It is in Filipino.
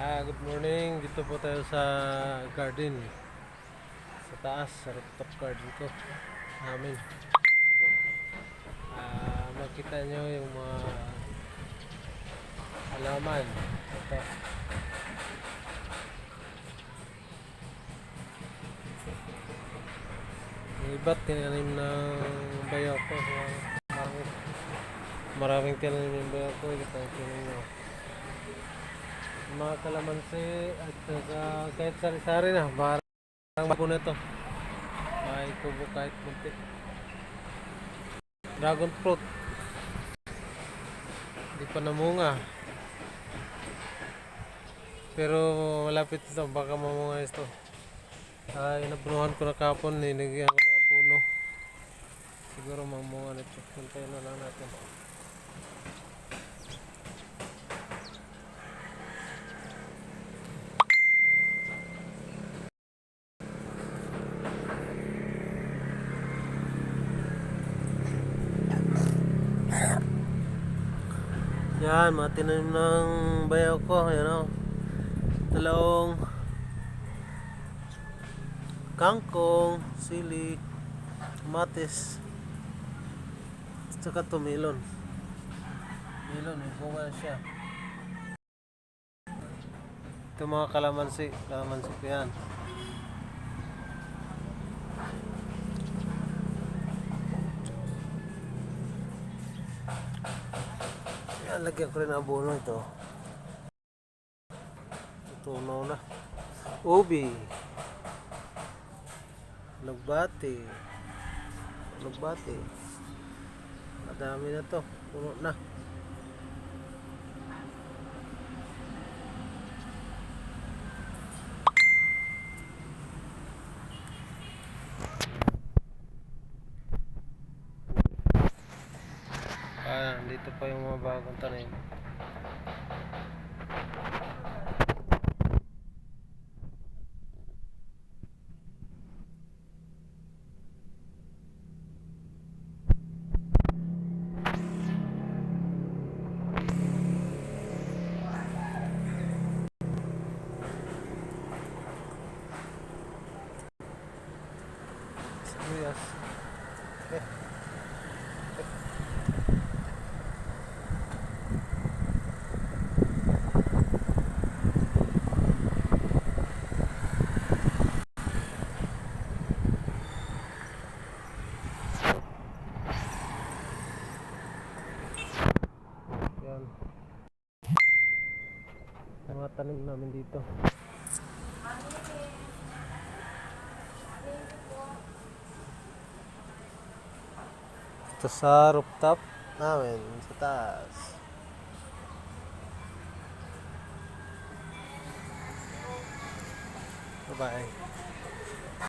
Ah, good morning. Dito po tayo sa garden. Sa taas, sa rooftop garden ko. Namin. Ah, makita nyo yung mga halaman. Ito. Yung iba't tinanim ng bayaw ko. Maraming, maraming tinanim ng bayaw ko. Ito tinanim nyo mga kalamansi at saka kahit sari-sari na parang bago na to may kubo kahit munti. Dragon fruit. Hindi pa namunga. Pero malapit ito baka mamunga ito. Ay nabunuhan ko na kapon ninigyan ko ng abuno siguro mamunga nito hintayin na lang natin Yan, mga tinanim ng bayaw ko. Yan o. Talong. Kangkong. Sili. Matis. Tsaka to melon. Melon, may bunga na siya. Ito mga kalamansi. Kalamansi ko yan. Yan, lagyan ko rin abono ito. Tutunaw na. Ubi. Lugbati. Lugbati. Madami na to. Puno na. Dito pa yung mga bagong tanim. Yan. Mga tanim namin dito. Ito sa rooftop namin, sa taas. Bye-bye.